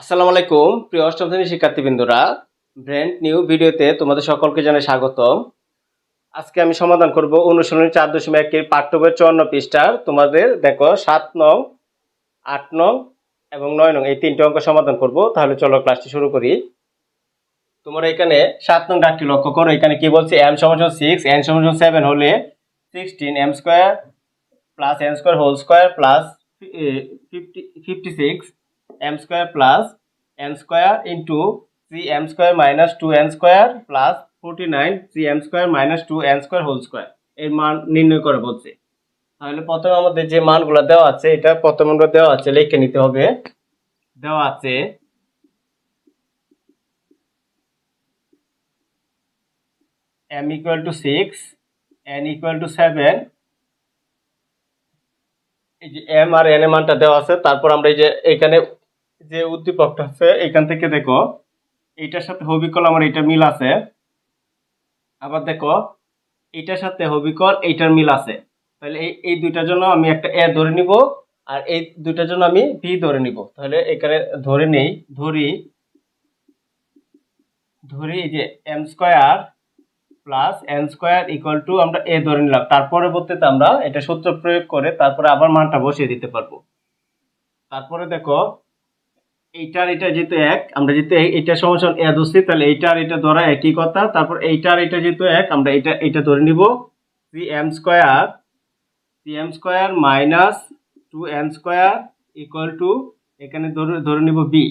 আসসালামু আলাইকুম, প্রিয় অষ্টম শ্রেণির শিক্ষার্থীবৃন্দরা। ব্র্যান্ড নিউ ভিডিওতে তোমাদের সকলকে জানাই স্বাগতম। আজকে আমি সমাধান করব অনুশীলনী চার দশমিক একের পাঠ্য বইয়ের চুয়ান্ন পৃষ্ঠার। তোমাদের দেখো সাত নং, আট নং এবং নয় নং এই তিনটে অঙ্ক সমাধান করব। তাহলে চলো ক্লাসটি শুরু করি। তোমরা এখানে সাত নং ডাকটি লক্ষ্য করো। এখানে কি বলছে? এম সমান সিক্স এন সমান সেভেন হলে sixteen M square plus N square whole square plus fifty fifty six M square plus N square into three M square minus two N square plus forty nine three M square minus two N square whole square এর মান নির্ণয় করে বলছে। তাহলে প্রথমে আমাদের যে মানগুলো দেওয়া আছে, এটা প্রথমে আমরা দেওয়া আছে, লিখে নিতে হবে। দেওয়া আছে m equal to 6 n equal to 7 এই যে m আর n এর মানটা দেওয়া আছে, তারপর আমরা এই যে এখানে যে উদ্দীপকটা আছে, এখান থেকে দেখো, এইটার সাথে হবিকল আমার এটা মিল আছে। আবার দেখো, এইটার সাথে হবিকল, এইটার মিল আছে। তাহলে এই এই দুইটার জন্য আমি একটা এ ধরে নিব, আর এই দুইটার জন্য আমি ভি ধরে নিব। তাহলে এখানে ধরে নেই, ধরি ধরি এই যে M square plus N square equal to আমরা এ ধরে নিলাম। তার পরবর্তীতে আমরা এটা সূত্র প্রয়োগ করে তারপরে আবার মানটা বসিয়ে দিতে পারব। তারপরে দেখো এইটার এটা যেহেতু এক, আমরা যেহেতু এটা সমান এ ধরছি, তাহলে এইটার এটা ধরা একই কথা। তারপর এইটার এটা যেহেতু এক, আমরা এটা এটা ধরে নিব three M square three M square minus two N square equal to এখানে ধরে ধরে নিব বি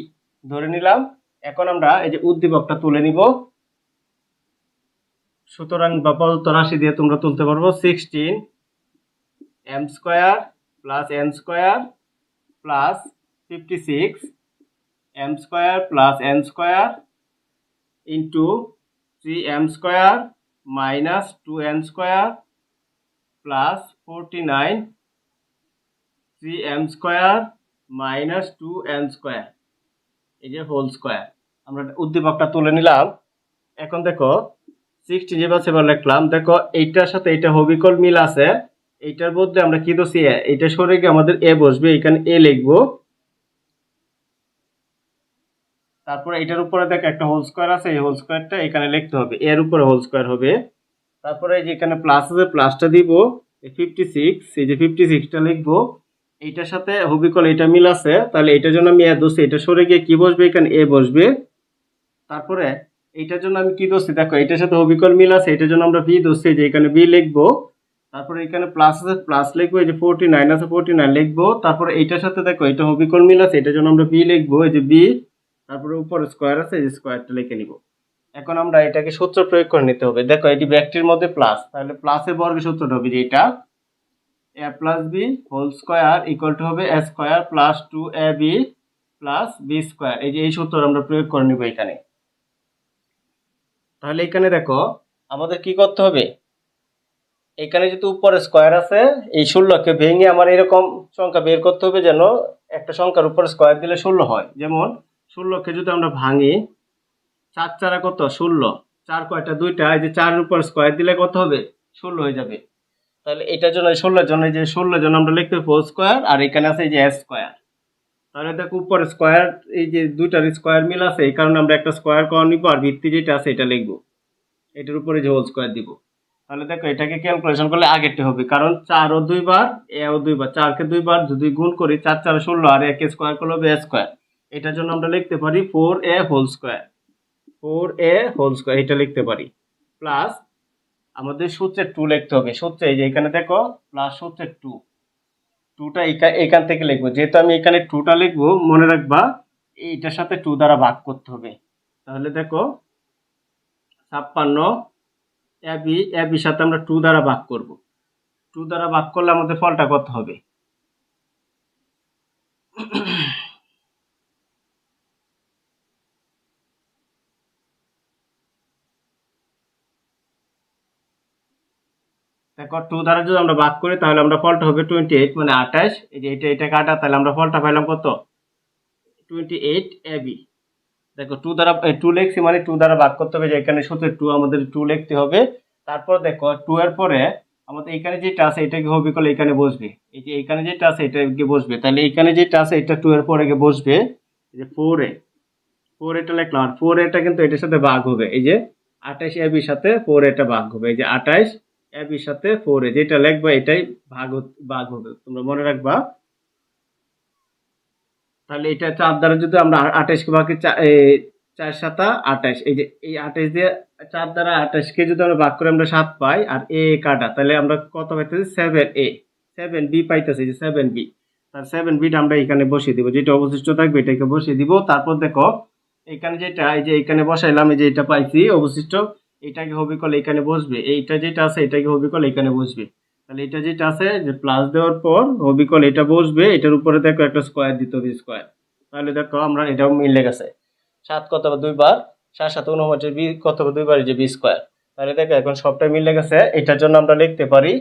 ধরে নিলাম, এখন আমরা এই যে উদ্দীপকটা তুলে নিব। সুতরাং বা রাশি দিয়ে তোমরা তুলতে পারব sixteen M square plus N square plus fifty six M square plus N square into three M square minus two N square plus forty nine three M square minus two N square এই যে whole square আমরা উদ্দীপকটা তুলে নিলাম। এখন দেখো sixty যেভাবে সেভাবে লিখলাম। দেখো, এইটার সাথে এইটা হবিকল মিল আছে। এইটার মধ্যে আমরা কি দোষী এইটা সরে গিয়ে আমাদের এ বসবে। এখানে এ লিখব। তারপরে এটার উপরে দেখো একটা হোল স্কোয়ার আছে, এই হোল স্কোয়ারটা এখানে লিখতে হবে। এর উপরে হোল স্কোয়ার হবে। তারপরে এই যে এখানে প্লাস আছে প্লাসটা দিব ফিফটি সিক্স এই যে ফিফটি সিক্সটা লিখব। এইটার সাথে হবিকল এটা মিল আছে, তাহলে এটার জন্য আমি এ দোষী এটা সরে গিয়ে কি বসবে? এখানে এ বসবে। তারপরে এইটার জন্য আমি কি দোষী দেখো এটার সাথে অবিকল মিল আছে এটার জন্য আমরা বি দোষী যে এখানে বি লিখব। তারপরে এখানে প্লাস আছে প্লাস লিখব, এই যে ফোরটি নাইন আছে ফোরটি নাইন লিখব। তারপরে এইটার সাথে দেখো এটা অবিকল মিল আছে এটার জন্য আমরা বি লিখব, এই যে বি তারপরে উপরে স্কোয়ার আছে, এই স্কোয়ারটা লিখে নিব। এখন আমরা এটাকে সূত্র প্রয়োগ করে নিতে হবে। দেখো, এটি ব্যাকটির মধ্যে প্লাস তাহলে প্লাসের বর্গের সূত্রটা হবে যে এটা A plus B whole square equal to হবে A square plus two A B plus B square এই যে, এই সূত্র আমরা প্রয়োগ করে নিব এখানে। তাহলে এখানে দেখো, আমাদের কি করতে হবে? এখানে যেহেতু উপরে স্কোয়ার আছে, এই ষোলোকে ভেঙে আমার এরকম সংখ্যা বের করতে হবে যেন একটা সংখ্যার উপরে স্কোয়ার দিলে ষোলো হয়। যেমন ষোলোকে যদি আমরা ভাঙি, চার চারা কত? ষোলো। চার কয়টা? দুইটা। এই যে চারের উপর স্কোয়ার দিলে কত হবে? ষোলো হয়ে যাবে। তাহলে এটার জন্য ষোলোর জন্য যে ষোলোর জন্য আমরা লিখতে হবে স্কোয়ার আর এখানে আছে এই যে স্কোয়ার তাহলে দেখো উপরে স্কোয়ার এই যে দুইটার স্কোয়ার মিল আছে, এই কারণে আমরা একটা স্কোয়ার করা নিব, আর ভিত্তি যেটা আছে এটা লিখব। এটার উপরে যে হোল স্কোয়ার দিব। তাহলে দেখো এটাকে ক্যালকুলেশন করলে আগেরটা হবে, কারণ চার ও দুইবার এ ও দুইবার, চারকে দুইবার যদি গুণ করি, চার চার ষোলো, আর একে স্কোয়ার করলে হবে স্কোয়ার এটার জন্য আমরা লিখতে পারি four A whole square four A whole square এটা লিখতে পারি। প্লাস আমাদের সূত্রের টু লিখতে হবে। সূত্রে এই যে এখানে দেখো প্লাস সূত্রের টু টুটা এখান থেকে লিখব। যেহেতু আমি এখানে টুটা লিখব, মনে রাখবা এইটার সাথে টু দ্বারা ভাগ করতে হবে। তাহলে দেখো, ছাপ্পান্ন এবি এবির সাথে আমরা টু দ্বারা ভাগ করব। টু দ্বারা ভাগ করলে আমাদের ফলটা কত হবে? দেখো টু দ্বারা যদি আমরা ভাগ করি, তাহলে আমরা ফলটা হবে টোয়েন্টি এইট মানে আঠাশ। এই যে এটা এটা কাটা, তাহলে আমরা ফলটা পাইলাম কত? টোয়েন্টি এইট এবি দেখো টু দ্বারা টু লিখছি মানে টু দ্বারা ভাগ করতে হবে যে এখানে সূত্রে টু আমাদের টু লিখতে হবে। তারপর দেখো টু এর পরে আমাদের এখানে যেটা আছে, এটা কি হবে? করলে এখানে বসবে। এই যে এখানে যেটা আছে, এটা গিয়ে বসবে। তাহলে এখানে যেটা আছে, এটা টু এর পরে গিয়ে বসবে। যে ফোর এ। ফোর এটা লিখলাম। আর ফোর এটা কিন্তু এটার সাথে ভাগ হবে। এই যে আঠাইশ এ বির সাথে ফোর এটা ভাগ হবে। এই যে আঠাইশ এ বির সাথে ফোর এ যেটা লিখবা এটাই ভাগ ভাগ হবে। তোমরা মনে রাখবা? তাহলে এটা চার দ্বারা যদি আমরা আঠাইশকে ভাগে চার সাতা আঠাইশ এই যে, এই আঠাইশ দিয়ে চার দ্বারা আঠাইশকে যদি আমরা ভাগ করে, আমরা সাত পাই, আর এ কাটা, তাহলে আমরা কত পাইতেছি? সেভেন এ সেভেন বি পাইতেছি যে সেভেন বি তার সেভেন বিটা আমরা এখানে বসিয়ে দিব। যেটা অবশিষ্ট থাকবে, এটাকে বসিয়ে দিব। তারপর দেখো, এখানে যেটা, এই যে এখানে বসাইলাম, এই যে এটা পাইছি, অবশিষ্ট এটাকে হবি কল এখানে বসবে? এইটা যেটা আছে এটাকে হবি কল এখানে বসবে? তাহলে এটা যেটা আছে, যে প্লাস দেওয়ার পর হবি কল এটা বসবে, এটার উপরে দেখো একটা স্কোয়ার দিতে হবে স্কোয়ার তাহলে দেখো আমরা এটাও মিলে গেছে। সাত কত হবে? দুইবার সাত সাত উনপঞ্চাশ বি, কত হবে? দুইবার যে বি স্কোয়ার তাহলে দেখো এখন সবটাই মিলে গেছে। এটার জন্য আমরা লিখতে পারি,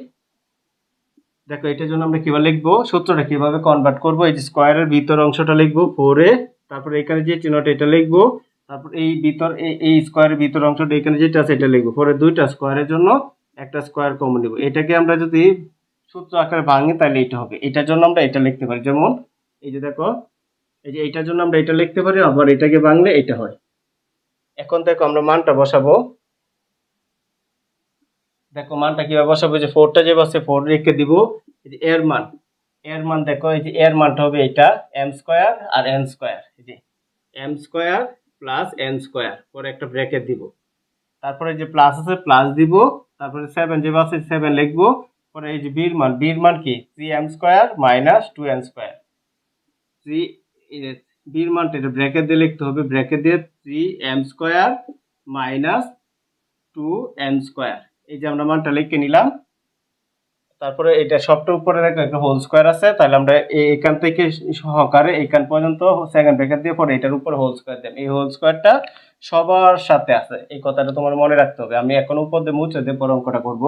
দেখো এটার জন্য আমরা কীভাবে লিখব? সূত্রটা কীভাবে কনভার্ট করব? এই যে স্কোয়ারের ভিতর অংশটা লিখব ফোরে তারপরে এখানে যে চিহ্নটা, এটা লিখব। তারপর এই ভিতর এই- স্কোয়ারের ভিতর অংশটা এখানে যেটা আছে, এটা লিখব। পরে দুইটা স্কোয়ারের জন্য একটা স্কোয়ার কমন নিব এটাকে আমরা যদি সূত্র আকারে ভাঙি, তাহলে এটা হবে। এটার জন্য আমরা এটা লিখতে পারি। যেমন, এই যে দেখো, এই যে এটার জন্য আমরা এটা লিখতে পারি, আবার এটাকে ভাঙলে এটা হয়। এখন দেখো আমরা মানটা বসাবো। দেখো মানটা কীভাবে বসাবো? যে ফোরটা যে বসে ফোর রেখে দিব। এর মান। এর মান দেখো, এই যে এর মানটা হবে এটা এম স্কোয়ার আর এন স্কোয়ার এই যে M square plus N square পরে একটা ব্র্যাকেট দিব। তারপরে যে প্লাস আছে প্লাস দিব। তারপরে সেভেন যে আছে সেভেন লিখব। পরে এই যে বির মান বির মান কি? Three M square minus two N square three বির মানটা এটা ব্র্যাকেট দিয়ে লিখতে হবে। ব্র্যাকেট দিয়ে three M square minus two N square এই যে আমরা মানটা লিখে নিলাম। তারপরে এটা সবটার উপরে একটা হোল স্কোয়ার আছে, তাহলে আমরা এখান থেকে সহকারে এখান পর্যন্ত সেকেন্ড ব্র্যাকেট দিয়ে পরে এটার উপরে হোল স্কোয়ার দেন এই হোল স্কোয়ারটা সবার সাথে আছে। এই কথাটা তোমার মনে রাখতে হবে। আমি এখন উপর দিয়ে মুছে দিয়ে পরে অঙ্কটা করব।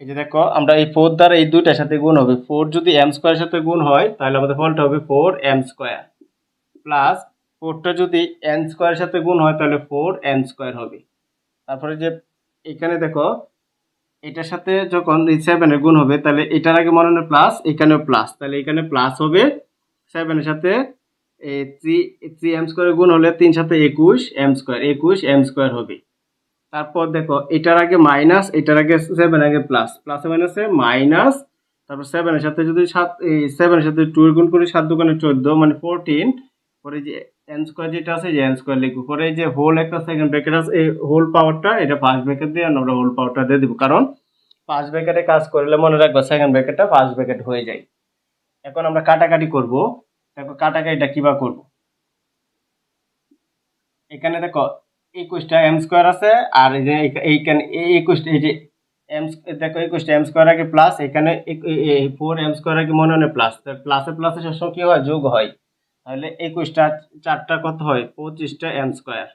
এই যে দেখো, আমরা এই ফোর দ্বারা এই দুইটার সাথে গুণ হবে। ফোর যদি এম স্কোয়ারের সাথে গুণ হয়, তাহলে আমাদের ফলটা হবে ফোর এম স্কোয়ার প্লাস ফোরটা যদি এন স্কোয়ারের সাথে গুণ হয়, তাহলে ফোর এন স্কোয়ার হবে। তারপরে যে এখানে দেখো এটার সাথে যখন সেভেনের গুণ হবে, তাহলে এটার আগে মনে হয় প্লাস এখানেও প্লাস তাহলে এখানে প্লাস হবে সেভেনের সাথে থ্রি থ্রি এম স্কোয়ারের গুণ হলে তিন সাথে একুশ এম স্কোয়ার একুশ এম স্কোয়ার হবে। তারপর দেখো, এটার আগে মাইনাস এটার আগে সেভেন আগে প্লাস প্লাসে মাইনাসে মাইনাস তারপর সেভেনের সাথে যদি সাত, এই সেভেনের সাথে টু গুণ করি, সাত দোকানে চোদ্দ মানে ফোরটিন পরে যে এন স্কোয়ার যেটা আছে যে এন স্কোয়ার লিখব। পরে যে হোল একটা সেকেন্ড ব্র্যাকেট আছে, এই হোল পাওয়ারটা এটা ফার্স্ট ব্র্যাকেট দিয়ে আমরা হোল পাওয়ারটা দিয়ে দিব। কারণ ফার্স্ট ব্র্যাকেটে কাজ করলে মনে রাখবা সেকেন্ড ব্র্যাকেটটা ফার্স্ট ব্র্যাকেট হয়ে যায়। এখন আমরা কাটাকাটি করব। দেখো কাটাকাটিটা কীভাবে করব? এখানে দেখো, একুশটা এম স্কোয়ার আছে, আর এই যে এইখানে, এই একুশটা, এই যে এম দেখো একুশটা এম স্কোয়ার আগে প্লাস এখানে ফোর এম স্কোয়ার আগে মনে হয় প্লাস প্লাসে প্লাসে সবসময় কি হয়? যোগ হয়। তাহলে একুশটা, চারটা কত হয়? পঁচিশটা এম স্কোয়ার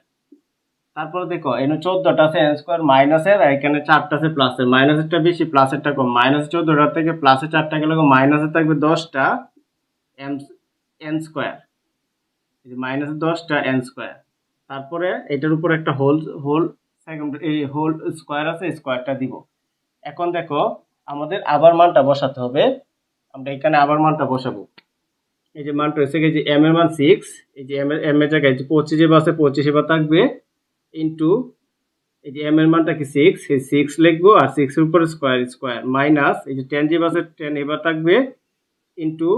তারপর দেখো এখানে চোদ্দটা আছে এন স্কোয়ার মাইনাসের আর এখানে চারটা আছে প্লাসের মাইনাসেরটা বেশি প্লাসেরটা কম। মাইনাস চোদ্দটা থেকে প্লাসে চারটা গেলে মাইনাসে থাকবে দশটা এম এন স্কোয়ার মাইনাস দশটা এন স্কোয়ার তারপরে এটার উপর একটা হোল হোল সেকেন্ড এই হোল স্কোয়ার আছে স্কোয়ারটা দিব। এখন দেখো, আমাদের আবার মানটা বসাতে হবে। আমরা এখানে আবার মানটা বসাবো। এই যে মানটা হচ্ছে যে এম এর মান সিক্স এই যে এম এর এম এর জায়গায় যে পঁচিশ এবার আছে, পঁচিশ এবার থাকবে ইন্টু এই যে এম এর মানটা কি সিক্স এই সিক্স লিখব আর সিক্সের উপরে স্কোয়ার স্কোয়ার মাইনাস এই যে টেন যে আছে টেন এবার থাকবে ইন্টু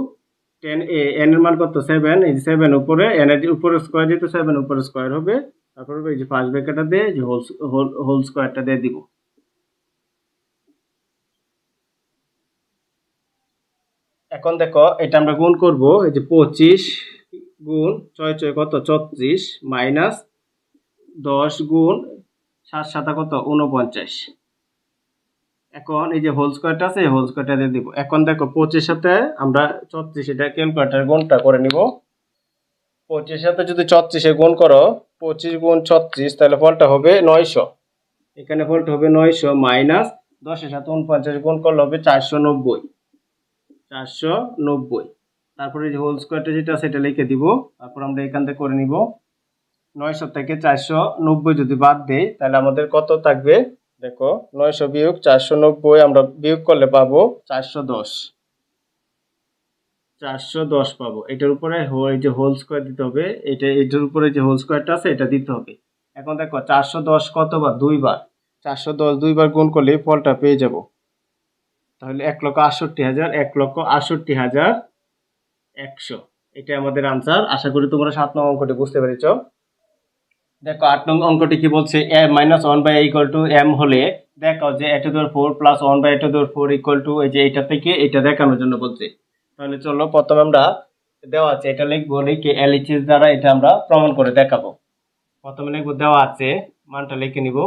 টেন এ এন এর মান কত? সেভেন এই যে সেভেন উপরে এন এর উপরে স্কোয়ার যেহেতু সেভেন উপরে স্কোয়ার হবে, তারপর এই যে ফার্স্ট ব্রেকেটটা দিয়ে যে হোল হোল হোল স্কোয়ারটা দিয়ে দিব। এখন দেখো, এটা আমরা গুণ করব, এই যে পঁচিশ গুণ ছয় ছয় কত? ছত্রিশ মাইনাস দশ গুণ সাত সাতা কত? উনপঞ্চাশ এখন এই যে হোল স্কোয়ারটা আছে হোল স্কোয়ারটা দিয়ে দিব। এখন দেখো পঁচিশ সাথে আমরা ছত্রিশ এটা ক্যালকুলেটার গুণটা করে নিব। পঁচিশ সাথে যদি ছত্রিশে গুণ করো, পঁচিশ গুণ ছত্রিশ, তাহলে ফলটা হবে নয়শো। এখানে ফলটা হবে নয়শো মাইনাস দশের সাথে উনপঞ্চাশ গুণ করলে হবে চারশো নব্বই। চারশো নব্বই। তারপরে যে হোল স্কোয়ারটা যেটা সেটা লিখে দিব। তারপর আমরা এখান থেকে করে নিব। নয়শো থেকে চারশো নব্বই যদি বাদ দেই, তাহলে আমাদের কত থাকবে? দেখো, নয়শো বিয়োগ চারশো নব্বই আমরা বিয়োগ করলে পাবো চারশো দশ। চারশো দশ পাবো। এটার উপরে এই যে হোল স্কোয়ার দিতে হবে, এটা এটার উপরে যে হোল স্কোয়ারটা আছে, এটা দিতে হবে। এখন দেখো, চারশো দশ কতবার? দুইবার। চারশো দশ দুইবার গুণ করলে ফলটা পেয়ে যাব। তাহলে এক লক্ষ আটষট্টি হাজার, এক লক্ষ আটষট্টি হাজার একশো। এটা আমাদের আনসার আশা করি তোমরা সাত নং অঙ্কটি বুঝতে পেরেছ। দেখো, আট নং অঙ্কটি কি বলছে? A minus one by equal to M হলে দেখো যে এ টু দোর four plus one by A to দোর ফোর ইকুয়াল টু এই যে এটা থেকে এটা দেখানোর জন্য বলছে। তাহলে চলো, প্রথমে আমরা দেওয়া আছে, এটা লিখব, লিখে এলএইচএস দ্বারা এটা আমরা প্রমাণ করে দেখাবো। প্রথমে লিখব, দেওয়া আছে, মানটা লিখে নিব।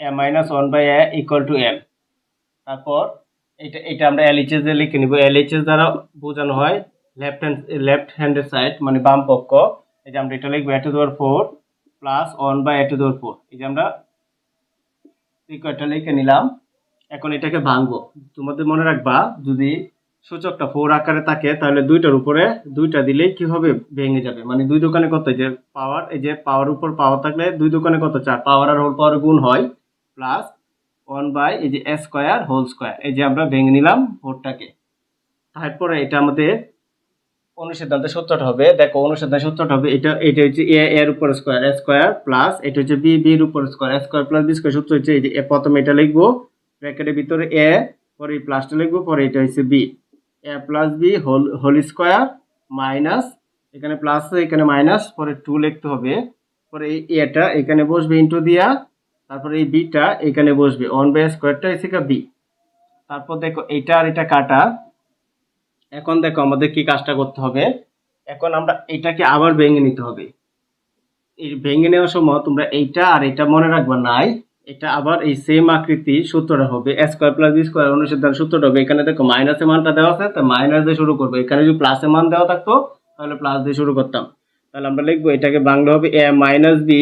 A minus one by A equal to M তারপর এটা এটা আমরা এলএইচএস এ লিখে নিব। এলএইচএস দ্বারা বোঝানো হয় লেফট হ্যান্ড লেফট হ্যান্ডের সাইড মানে বাম পক্ষ। এই যে আমরা এটা লিখব এ টু দেওয়ার four plus one by A to দেওয়ার ফোর এই যে আমরা ইকুয়ালটা লিখে নিলাম। এখন এটাকে ভাঙবো। তোমাদের মনে রাখবা, যদি সূচকটা ফোর আকারে থাকে, তাহলে দুইটার উপরে দুইটা দিলেই কি হবে ভেঙে যাবে? মানে দুই দোকানে কত? যে পাওয়ার এই যে পাওয়ার উপর পাওয়ার থাকলে দুই দোকানে কত? চার। পাওয়ার আর হোল পাওয়ার গুণ হয়। প্লাস ওয়ান বাই এই যে স্কোয়ার হোল স্কোয়ার এই যে আমরা ভেঙে নিলাম ফোরটাকে তারপরে এটা আমাদের অনুসিদ্ধান্তের সূত্রটা হবে। দেখো অনুসিদ্ধান্তের সূত্রটা হবে, এটা এটা হচ্ছে এ এর উপর স্কোয়ার স্কোয়ার প্লাস এটা হচ্ছে বি বির উপর square square plus B square সূত্র হচ্ছে এই যে প্রথমে এটা লিখব ব্র্যাকেটের ভিতরে এ পরে এই প্লাসটা লিখব, পরে এটা হচ্ছে B A plus B whole whole square minus এখানে প্লাস এখানে মাইনাস পরে টু লিখতে হবে। পরে এই এটা এখানে বসবে ইন্টু দিয়া। তারপরে এই বিটা এখানে বসবে। ওয়ান বাই স্কোয়ারটা এসে বি তারপর দেখো এটা আর এটা কাটা। এখন দেখো আমাদের কি কাজটা করতে হবে? এখন আমরা এটাকে আবার ভেঙে নিতে হবে। এই ভেঙে নেওয়ার সময় তোমরা এইটা আর এটা মনে রাখবা নাই। এটা আবার এই সেম আকৃতি সূত্রটা হবে। স্কোয়ার প্লাস বি স্কোয়ার অনুসিদ্ধান সূত্রটা হবে। এখানে দেখো মাইনাসের মানটা দেওয়া আছে, তো মাইনাস দিয়ে শুরু করব। এখানে যদি প্লাসের মান দেওয়া থাকতো, তাহলে প্লাস দিয়ে শুরু করতাম। তাহলে আমরা লিখব এটাকে বাংলা হবে A minus B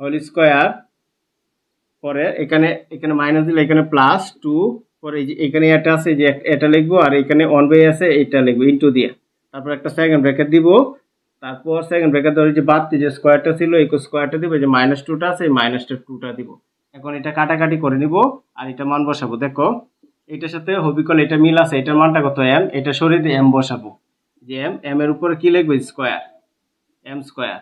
whole square পরে এখানে এখানে মাইনাস দিলে এখানে প্লাস টু পরে এই যে এখানে এটা আছে যে এটা লিখব, আর এখানে ওয়ান বাই আছে এটা লিখব ইন্টু দিয়ে। তারপর একটা সেকেন্ড ব্র্যাকেট দিব, তারপর সেকেন্ড ব্র্যাকেট ধরে যে বাদ যে স্কোয়ারটা ছিল, এই স্কোয়ারটা দিব যে মাইনাস টুটা আছে, এই মাইনাসটা টুটা দিব। এখন এটা কাটাকাটি করে নিব, আর এটা মান বসাবো, দেখো। এটার সাথে হবিকল এটা মিল আছে, এটার মানটা কত এম এটা সরিয়ে দিয়ে এম বসাবো। যে এম এম এর উপরে কি লিখব? স্কোয়ার এম স্কোয়ার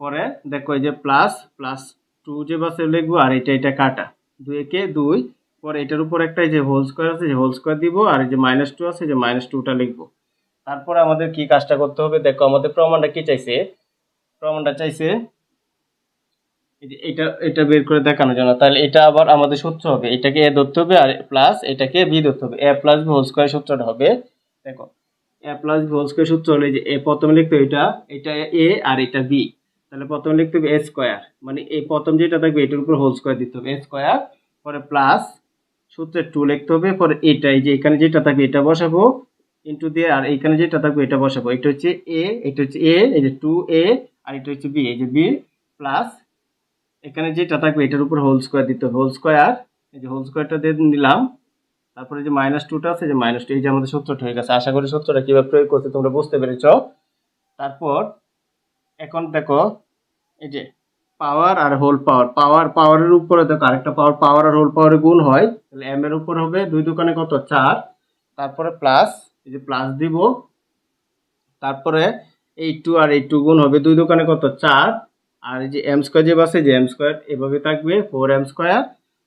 পরে দেখো এই যে প্লাস প্লাস টু যে বাসে লিখব আর এটা এটা কাটা। দুই একে দুই, পরে এটার উপর একটা যে হোল স্কোয়ার আছে, যে হোল স্কোয়ার দিব, আর যে মাইনাস টু আছে, যে মাইনাস টুটা লিখব। তারপরে আমাদের কি কাজটা করতে হবে? দেখো, আমাদের প্রমাণটা কি চাইছে? প্রমাণটা চাইছে এটা এটা বের করে দেখানোর জন্য। তাহলে এটা আবার আমাদের সূত্র হবে। এটাকে এ ধরতে হবে আর প্লাস এটাকে বি ধরতে হবে। A plus B whole square সূত্রটা হবে। দেখো A plus B whole square সূত্র হলে যে এ প্রথমে লিখতে এটা এটা এ আর এটা বি তাহলে প্রথমে লিখতে হবে এ স্কোয়ার মানে এই প্রথম যেটা থাকবে, এটার উপর হোল স্কোয়ার দিতে হবে। এ স্কোয়ার পরে প্লাস সূত্রে টু লিখতে হবে, পরে এটা এই যে এখানে যেটা থাকবে, এটা বসাবো ইন্টু দিয়ে, আর এখানে যেটা থাকবে, এটা বসাবো। এটা হচ্ছে এ এটা হচ্ছে এ এই যে টু এ আর এটা হচ্ছে বি এই যে বি প্লাস এখানে যেটা থাকবে, এটার উপর হোল স্কোয়ার দিতে হবে। হোল স্কোয়ার এই যে হোল স্কোয়ারটা দিয়ে নিলাম। তারপরে যে মাইনাস টুটা আছে, যে মাইনাস টু এই যে আমাদের সূত্রটা হয়ে গেছে। আশা করি সূত্রটা কীভাবে প্রয়োগ করতে তোমরা বুঝতে পেরেছ। তারপর, এখন দেখো এই যে পাওয়ার আর হোল পাওয়ার পাওয়ার পাওয়ারের উপরে দেখো আরেকটা পাওয়ার পাওয়ার আর হোল পাওয়ারে গুণ হয়, তাহলে এম এর উপর হবে দুই দোকানে কত? চার। তারপরে প্লাস এই যে প্লাস দিব, তারপরে এই টু আর এই টু গুণ হবে দুই দোকানে কত? চার। আর এই যে এম স্কোয়ার যে বাসে যে এম স্কোয়ার এভাবে থাকবে ফোর এম স্কোয়ার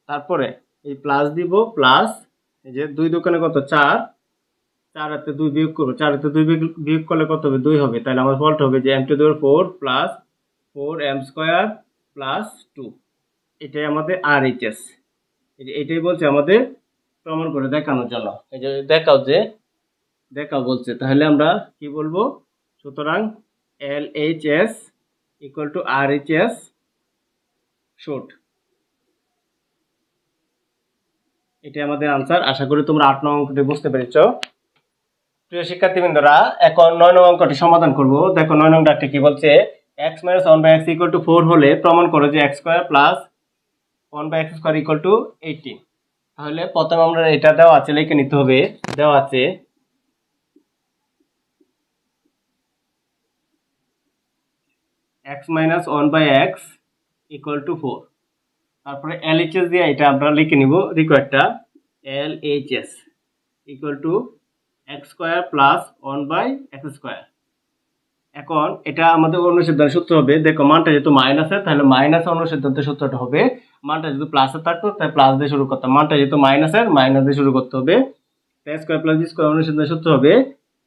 তারপরে এই প্লাস দিব প্লাস এই যে দুই দোকানে কত? চার। চার হাতে দুই বিয়োগ করব, চার হাতে দুই বিয়োগ করলে কত হবে? দুই হবে। তাহলে আমার ফল্ট হবে যে এম টু দেওয়ার four plus four M square plus two. এটাই আমাদের আর এইচ এস এটাই বলছে আমাদের প্রমাণ করে দেখানোর জন্য এই যে দেখাও যে, দেখাও বলছে। তাহলে আমরা কি বলব? সুতরাং L H S equal to R H S শোট এটাই আমাদের আনসার আশা করি তোমরা আট নং অঙ্কটি বুঝতে পেরেছ। প্রিয় শিক্ষার্থীবৃন্দরা, এখন নয় নং অঙ্কটি সমাধান করব। দেখো নয় নং ডাকটি কি বলছে? X minus one by X equal to four হলে প্রমাণ করো যে X square plus one by X square equal to eighteen তাহলে প্রথমে আমরা এটা দেওয়া আছে, লিখে নিতে হবে। দেওয়া আছে X minus one by X equal to four তারপরে এলএইচএস দিয়ে এটা আমরা লিখে নিব রিকোয়ারটা L H S equal to X square plus one by X square এখন এটা আমাদের অনুসিদ্ধান্ত সূত্র হবে। দেখো মানটা যেহেতু মাইনাসে তাহলে মাইনাস অনুসিদ্ধান্তের সূত্রটা হবে। মানটা যেহেতু প্লাসে থাকতো তাই প্লাস দিয়ে শুরু করতাম। মানটা যেহেতু মাইনাসের মাইনাস দিয়ে শুরু করতে হবে। তাই স্কোয়ার প্লাস বি স্কোয়ার অনুসিদ্ধান্তের সূত্র হবে।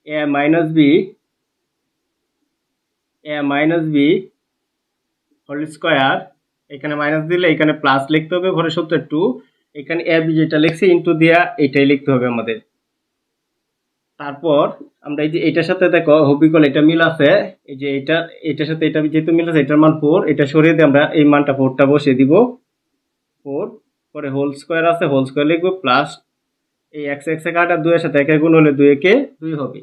A minus B A minus B whole square এখানে মাইনাস দিলে এখানে প্লাস লিখতে হবে ঘরে সূত্র টু এখানে এ বি যেটা লিখছি ইন্টু দিয়া এটাই লিখতে হবে আমাদের। তারপর আমরা এই যে এটার সাথে দেখো হবিকল এটা মিল আছে। এই যে এটা, এটার সাথে এটা যেহেতু মিল আছে, এটার মান ফোর এটা সরিয়ে দিয়ে আমরা এই মানটা ফোরটা বসিয়ে দিব। ফোর পরে হোল স্কোয়ার আছে হোল স্কোয়ার লিখব প্লাস এই এক্স এক্স এ কাটা দুইয়ের সাথে একে গুণ হলে দুই একে দুই হবে।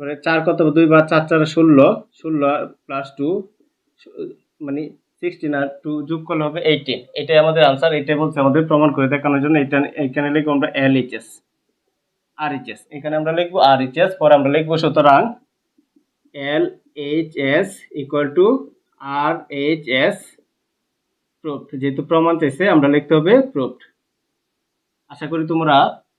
পরে চার কত দুই বা চার চার ষোলো ষোলো প্লাস টু মানে সিক্সটিন আর টু যোগ করলে হবে এইটিন এটাই আমাদের আনসার এটাই বলছে আমাদের প্রমাণ করে দেখানোর জন্য। এটা, এখানে লিখব আমরা এল এইচ এস আর এখানে আমরা লিখব আর পরে আমরা লিখব সুতরাং L H S equal to R H S proved যেহেতু প্রমাণ চেয়েছে আমরা লিখতে হবে প্রুফড আশা করি তোমরা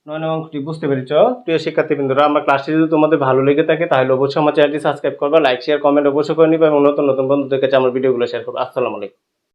নয় নয় অঙ্কটি বুঝতে পেরেছ। প্রিয় শিক্ষার্থীবৃন্দরা, আমার ক্লাসটি যদি তোমাদের ভালো লেগে থাকে, তাহলে অবশ্যই আমার চ্যানেলটি সাবস্ক্রাইব করবে লাইক শেয়ার কমেন্ট অবশ্যই করে নিবে এবং নতুন নতুন বন্ধুদের কাছে আমার ভিডিওগুলো শেয়ার করবে। আসসালামু আলাইকুম।